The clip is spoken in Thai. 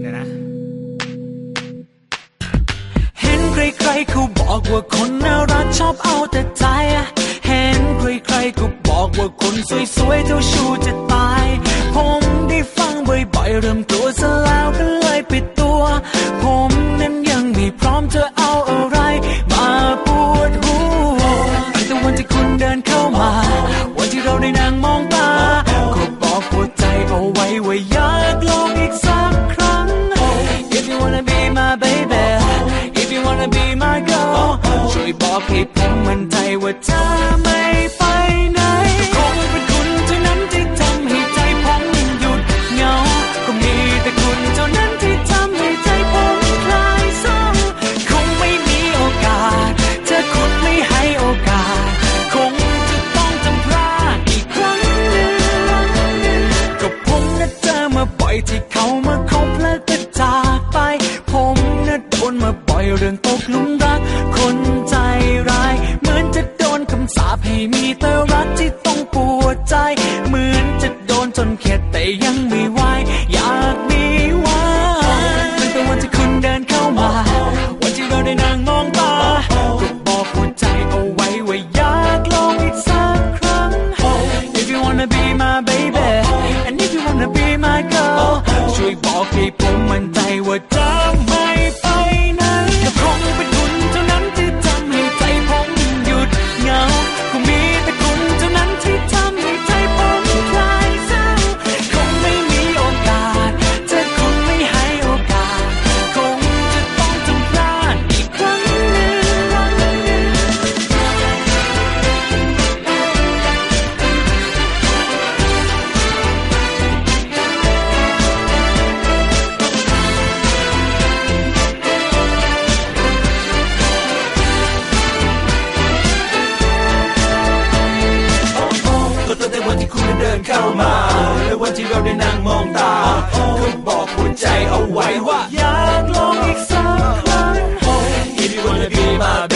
เดี๋นะ เห็ใครๆเขาบอกว่าคนน่ารักชอบเอาแต่ใจ เห็นใครๆก็บอกว่าคนสวยๆเท่าชูจะตาย ผมได้ฟังบ่อยๆเริ่มตัวซะแล้วก็ ดินเข้ามา วันที่เราได้นั่งมองตาก็บอกหัวใจเอาไว้ว่าอยากลองอีกสักครั้ง If you wanna be my baby If you wanna be my girl ช่วยบอกให้ผมมั่นใจว่าเธอ ที่เขามาคบแล้วก็จากไป ผมน่ะโดนมาบ่อยเรื่องตกหลุมรัก คนใจร้าย เหมือนจะโดนคำสาปให้มีแต่รักที่ต้องปวดใจ เหมือนจะโดนจนเข็ดแต่ยังไม่ไหว ให้ผมมั่นใจว่าจะไเดินเข้ามาและวันที่เราได้นั่งมองตาคุณบอกหัวใจเอาไว้ว่าอยากลองอีกสักครั้ง If you wanna be my